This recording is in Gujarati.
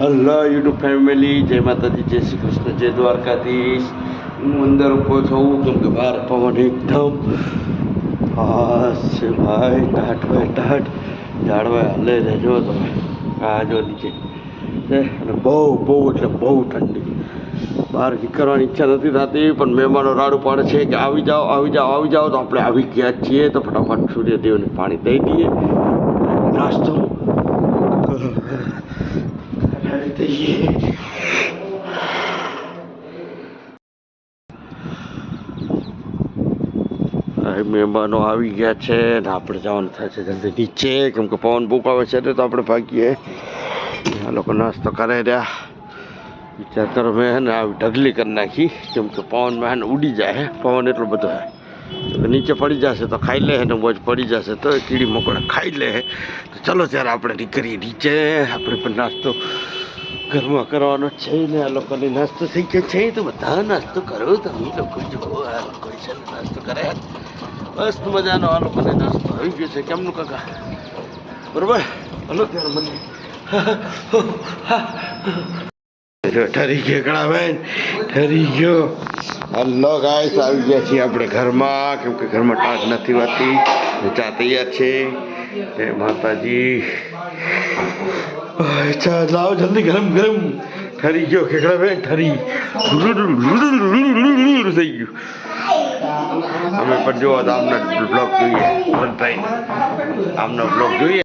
હલો યુટ્યુબ ફેમિલી, જય માતાજી, જય શ્રી કૃષ્ણ, જય દ્વારકાધીશ. હું અંદર ઊભો છું, કેમ કે બહાર પવન એકદમ છે ભાઈ ટાટ ભાઈ ટાટ ઝાડવા હલે રહેજો તમે, આ જો નીચે. અને બહુ બહુ એટલે બહુ ઠંડી. બહાર નીકળવાની ઈચ્છા નથી થતી, પણ મહેમાનો રાડું પાડે છે કે આવી જાઓ આવી જાઓ આવી જાઓ, તો આપણે આવી ગયા છીએ, તો ફટાફટ સૂર્યદેવને પાણી દઈ દઈએ નાસ્તો દઈએ મહેમાનો આવી ગયા છે ને આપણે જવાનું છે જલ્દી નીચે કેમ કે પવન બુક આવે છે તો આપણે ભાગીએ આ લોકો નાસ્તો કરે રહ્યા વિચાર કરો મેં આવી ઢગલી કરી નાખી કેમ કે પવનમાં હે ઉડી જાય પવન એટલો બધો હે નીચે પડી જશે તો ખાઈ લે ને મોજ પડી જશે તો કીડી મકોડા ખાઈ લે તો ચલો ત્યારે આપણે નીકળીએ નીચે આપણે પણ નાસ્તો ઘરમાં કરવાનો છે ને, આ લોકોને નાસ્તો થઈ ગયો છે. તો બધા નાસ્તો કરો, તમે લોકો જુઓ, આ લોકો છે નાસ્તો કરે. મસ્ત મજાનો આ લોકોને નાસ્તો આવી ગયો છે. કેમનું કાકા? બરોબર? હલો, ત્યારે મને. ઠરી ગયો કડા બેન, ઠરી ગયો. હલો ગાય આવી ગયા છીએ આપણે ઘરમાં. કેમ કે ઘરમાં ટાંક નથી વાતી ચા તૈયાર છે. જય માતાજી. ચા લાવો જલ્દી ગરમ ગરમ. ઠરી ગયો ખેકડા બેન, ઠરી. થઈ ગયું. અમે પણ જોવા તો આમના બ્લોગ જોઈએ. આમનો બ્લોગ જોઈએ.